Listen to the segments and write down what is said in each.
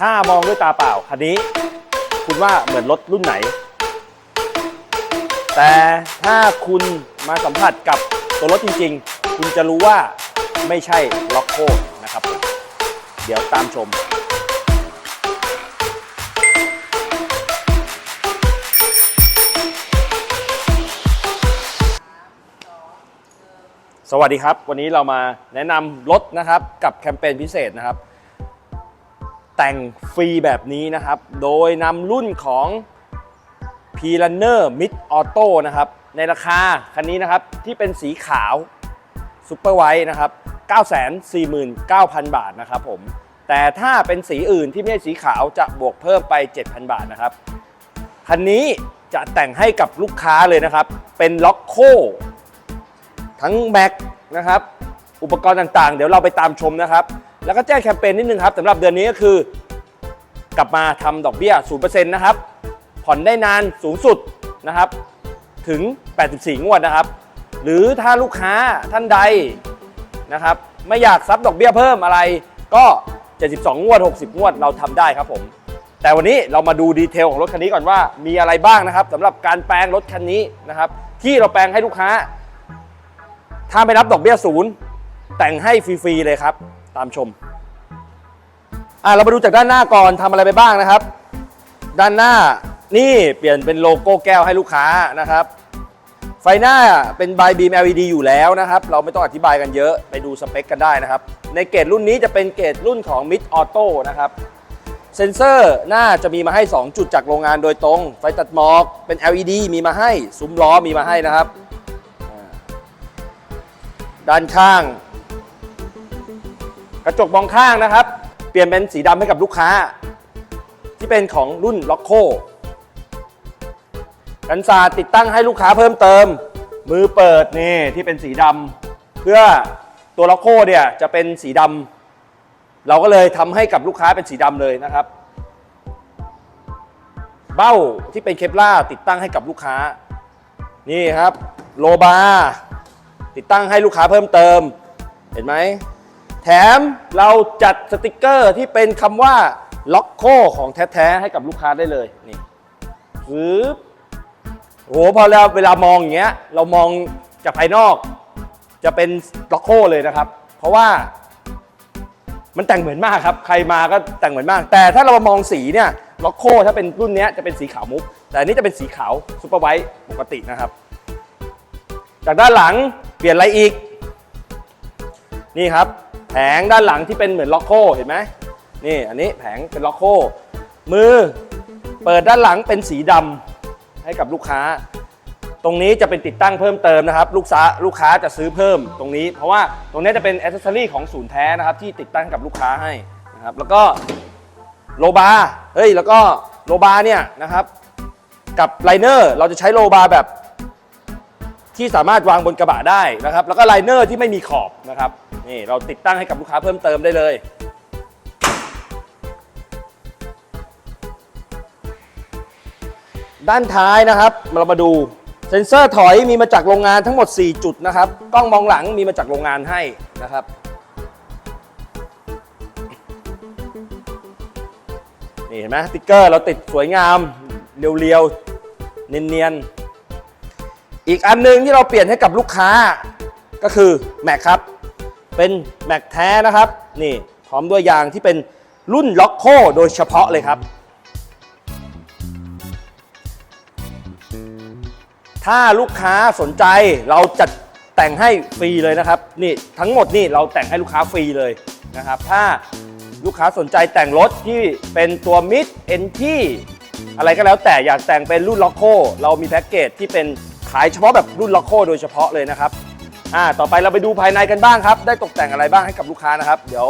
ถ้ามองด้วยตาเปล่าคันนี้ คุณว่าเหมือนรถรุ่นไหน แต่ถ้าคุณมาสัมผัสกับตัวรถจริง ๆ คุณจะรู้ว่าไม่ใช่ล็อกโคนะครับผมเดี๋ยวตามชมสวัสดีครับ วันนี้เรามาแนะนำรถนะครับกับแคมเปญพิเศษนะครับ แต่งฟรีแบบนี้นะครับ โดยนำรุ่นของ p r u n n e r Mid Auto นะครับ ในราคาคันนี้นะครับที่เป็นสีขาวซูเปอร์ไวท์นะครับ 949,000 บาทนะครับผม แต่ถ้าเป็นสีอื่นที่ไม่ใช่สีขาวจะบวกเพิ่มไป 7,000 บาทนะครับ คันนี้จะแต่งให้กับลูกค้าเลยนะครับ เป็นล็อกโคทั้งแม็กนะครับ อุปกรณ์ต่างๆ เดี๋ยวเราไปตามชมนะครับ แล้วก็แจ้งแคมเปญนิดนึงครับสำหรับเดือนนี้ก็คือ กลับมาทำดอกเบี้ย 0%นะครับ ผ่อนได้นานสูงสุดนะครับ ถึง 84 งวดนะครับ หรือถ้าลูกค้าท่านใดนะครับ ไม่อยากซับดอกเบี้ยเพิ่มอะไร ก็ 72 งวด 60 งวดเราทำได้ครับผม แต่วันนี้เรามาดูดีเทลของรถคันนี้ก่อนว่ามีอะไรบ้างนะครับสำหรับการแปลงรถคันนี้นะครับ ที่เราแปลงให้ลูกค้า ถ้าไม่รับดอกเบี้ยศูนย์แต่งให้ฟรีๆเลยครับ ตามชมอะเรามาดูจากด้านหน้าก่อนทำอะไรไปบ้างนะครับ ด้านหน้านี่เปลี่ยนเป็นโลโก้แก้วให้ลูกค้านะครับ ไฟหน้าเป็นบายบีม LED อยู่แล้วนะครับ เราไม่ต้องอธิบายกันเยอะไปดูสเปคกันได้นะครับ ในเกรดรุ่นนี้จะเป็นเกรดรุ่นของ Mid Auto นะครับเซนเซอร์หน้าจะมีมาให้ 2 จุดจากโรงงานโดยตรง ไฟตัดหมอกเป็น LED มีมาให้ซุ้มล้อมีมาให้นะครับ ด้านข้าง กระจกมองข้างนะครับ เปลี่ยนเป็นสีดำให้กับลูกค้า ที่เป็นของรุ่นล็อกโคกันศาติดตั้งให้ลูกค้าเพิ่มเติม มือเปิดนี่ที่เป็นสีดำเพื่อตัวล็อกโคเนี่ยจะเป็นสีดำเราก็เลยทำให้กับลูกค้าเป็นสีดำเลยนะครับ เบ้าที่เป็นเคปล่าร์ติดตั้งให้กับลูกค้า นี่ครับ โลบาร์ติดตั้งให้ลูกค้าเพิ่มเติม เห็นไหม แถมเราจัดสติกเกอร์ที่เป็นคำว่าล็อกโคของแท้ๆให้กับลูกค้าได้เลยนี่ปึ๊บโหพอเราเวลามองอย่างเงี้ยเรามองจากภายนอก จะเป็นล็อกโคเลยนะครับ เพราะว่ามันแต่งเหมือนมากครับ ใครมาก็แต่งเหมือนมาก แต่ถ้าเรามองสีเนี่ยล็อกโคถ้าเป็นรุ่นนี้จะเป็นสีขาวมุก แต่อันนี้จะเป็นสีขาวซูเปอร์ไวท์ปกตินะครับ จากด้านหลังเปลี่ยนอะไรอีก นี่ครับ แผงด้านหลังที่เป็นเหมือนล็อกโคเห็นไหมนี่อันนี้แผงเป็นล็อกโคมือเปิดด้านหลังเป็นสีดำให้กับลูกค้า ตรงนี้จะเป็นติดตั้งเพิ่มเติมนะครับ ลูกค้าลูกค้าจะซื้อเพิ่มตรงนี้ เพราะว่าตรงนี้จะเป็นอ c เซอรี่ของศูนย์แท้นะครับ ที่ติดตั้งกับลูกค้าให้นะครับแล้วก็โลบาร์เฮ้ยแล้วก็โลบาร์เนี่ยนะครับกับไลเนอร์เราจะใช้โลบาร์แบบ ที่สามารถวางบนกระบะได้นะครับ แล้วก็ไลเนอร์ที่ไม่มีขอบนะครับนี่เราติดตั้งให้กับลูกค้าเพิ่มเติมได้เลยด้านท้ายนะครับ เรามาดูเซ็นเซอร์ถอยมีมาจากโรงงานทั้งหมด 4 จุดนะครับ กล้องมองหลังมีมาจากโรงงานให้นะครับ นี่เห็นไหมสติ๊กเกอร์เราติดสวยงาม เรียวๆ เนียนๆ อีกอันหนึงที่เราเปลี่ยนให้กับลูกค้าก็คือแม็กครับ เป็นแม็กแท้นะครับ นี่พร้อมด้วยยางที่เป็นรุ่นล็อกโคโดยเฉพาะเลยครับ ถ้าลูกค้าสนใจเราจัดแต่งให้ฟรีเลยนะครับ นี่ทั้งหมดนี่เราแต่งให้ลูกค้าฟรีเลยนะครับ ถ้าลูกค้าสนใจแต่งรถที่เป็นตัวมิดเอนที่อะไรก็แล้วแต่อยากแต่งเป็นรุ่นล็อกโคเรามีแพ็กเกจที่เป็นายเฉพาะแบบรุ่นล็อกโคโดยเฉพาะเลยนะครับอ่าต่อไปเราไปดูภายในกันบ้างครับ ได้ตกแต่งอะไรบ้างให้กับลูกค้านะครับ เดี๋ยว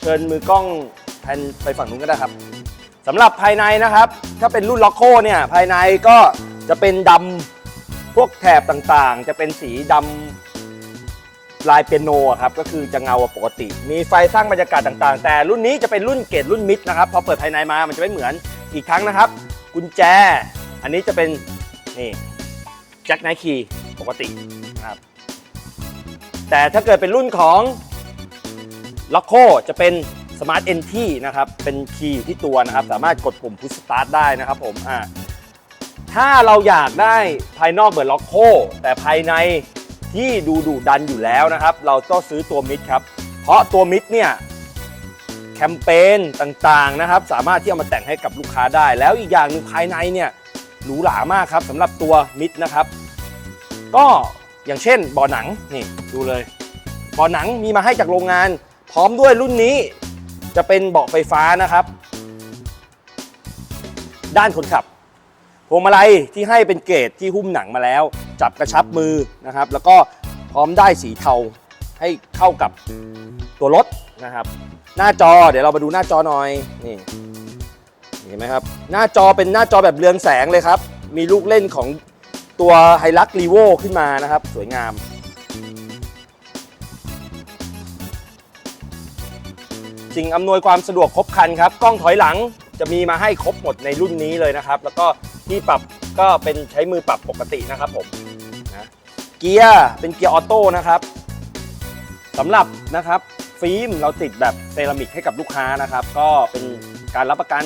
เชิญมือกล้องแพนไปฝั่งนู้นก็ได้ครับสำหรับภายในนะครับ ถ้าเป็นรุ่นล็อกโคเนี่ยภายในก็จะเป็นดำพวกแถบต่างๆ จะเป็นสีดำลายเปียโนครับก็คือจะเงาปกติ มีไฟสร้างบรรยากาศต่างๆ แต่รุ่นนี้จะเป็นรุ่นเกรดรุ่นมิดนะครับพอเปิดภายในมามันจะไม่เหมือนอีกครั้งนะครับ กุญแจ อันนี้จะเป็นนี่ จ็คไนคีปกตินะครับแต่ถ้าเกิดเป็นรุ่นของล็อกโคจะเป็น Smart Entry นะครับ เป็นคีย์อยู่ที่ตัวนะครับ สามารถกดปุ่ม Push Start ได้นะครับผมอ่าถ้าเราอยากได้ภายนอกเหมือนล็อกโคแต่ภายในที่ดูดุดันอยู่แล้วนะครับ เราต้องซื้อตัวมิดครับ เพราะตัวมิดเนี่ยแคมเปญต่างๆนะครับ สามารถที่เอามาแต่งให้กับลูกค้าได้ แล้วอีกอย่างหนึ่งภายในเนี่ย หรูหรามากครับสำหรับตัวมิดนะครับ ก็อย่างเช่นบ่อหนังนี่ดูเลยบ่อหนังมีมาให้จากโรงงาน พร้อมด้วยรุ่นนี้จะเป็นเบาะไฟฟ้านะครับ ด้านคนขับพวงมาลัยที่ให้เป็นเกรดที่หุ้มหนังมาแล้ว จับกระชับมือนะครับ แล้วก็พร้อมได้สีเทาให้เข้ากับตัวรถนะครับ หน้าจอเดี๋ยวเรามาดูหน้าจอหน่อยนี่ เห็นไหมครับ หน้าจอเป็นหน้าจอแบบเรืองแสงเลยครับ มีลูกเล่นของตัวไฮลักรีโวขึ้นมานะครับ สวยงามสิ่งอำนวยความสะดวกครบครันครับ กล้องถอยหลังจะมีมาให้ครบหมดในรุ่นนี้เลยนะครับ แล้วก็ที่ปรับก็เป็นใช้มือปรับปกตินะครับผมนะเกียร์เป็นเกียร์ออโต้นะครับสำหรับนะครับฟิล์มเราติดแบบเซรามิกให้กับลูกค้านะครับ ก็เป็นการรับประกัน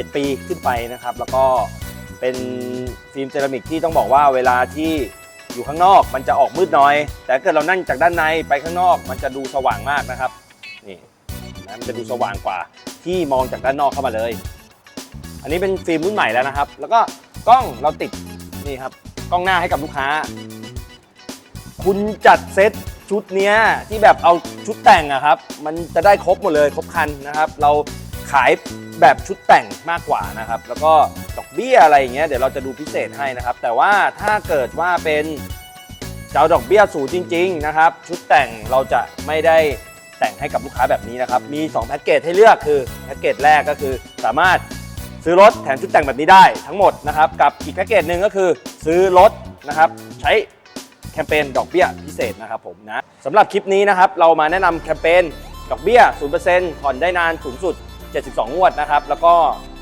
7 ปีขึ้นไปนะครับ แล้วก็เป็นฟิล์มเซรามิกที่ต้องบอกว่าเวลาที่อยู่ข้างนอกมันจะออกมืดน่อย แต่เกิดเรานั่งจากด้านในไปข้างนอกมันจะดูสว่างมากนะครับนี่นะมันจะดูสว่างกว่าที่มองจากด้านนอกเข้ามาเลย อันนี้เป็นฟิล์มรุ่นใหม่แล้วนะครับ แล้วก็กล้องเราติดนี่ครับกล้องหน้าให้กับลูกค้า คุณจัดเซตชุดเนี้ยที่แบบเอาชุดแต่งอะครับ มันจะได้ครบหมดเลยครบคันนะครับ เรา ขายแบบชุดแต่งมากกว่านะครับ แล้วก็ดอกเบี้ยอะไรอย่างเงี้ยเดี๋ยวเราจะดูพิเศษให้นะครับ แต่ว่าถ้าเกิดว่าเป็นเจ้าดอกเบี้ยสูงจริง ๆ นะครับ ชุดแต่งเราจะไม่ได้แต่งให้กับลูกค้าแบบนี้นะครับ มี2แพ็กเกจให้เลือกคือแพ็กเกจแรกก็คือสามารถซื้อรถแถมชุดแต่งแบบนี้ได้ทั้งหมดนะครับกับอีกแพ็กเกจหนึ่งก็คือซื้อรถนะครับใช้แคมเปญดอกเบี้ยพิเศษนะครับผมนะสำหรับคลิปนี้นะครับเรามาแนะนำแคมเปญดอกเบี้ย 0%ผ่อนได้นานสูงสุด 72 งวดนะครับ แล้วก็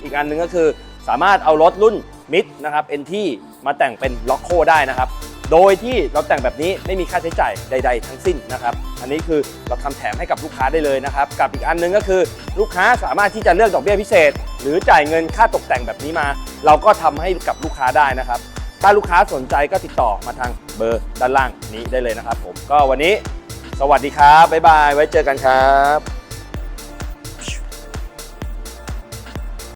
อีกอันหนึ่งก็คือสามารถเอารถรุ่นมิดนะครับเอ็นที่มาแต่งเป็นล็อกโคได้นะครับ โดยที่เราแต่งแบบนี้ไม่มีค่าใช้จ่ายใด ๆ ทั้งสิ้นนะครับ อันนี้คือเราทำแถมให้กับลูกค้าได้เลยนะครับ กับอีกอันหนึงก็คือลูกค้าสามารถที่จะเลือกดอกเบี้ยพิเศษ หรือจ่ายเงินค่าตกแต่งแบบนี้มา เราก็ทำให้กับลูกค้าได้นะครับ ถ้าลูกค้าสนใจก็ติดต่อมาทางเบอร์ด้านล่างนี้ได้เลยนะครับ ผมก็วันนี้ สวัสดีครับบ๊ายบาย ไว้เจอกันครับ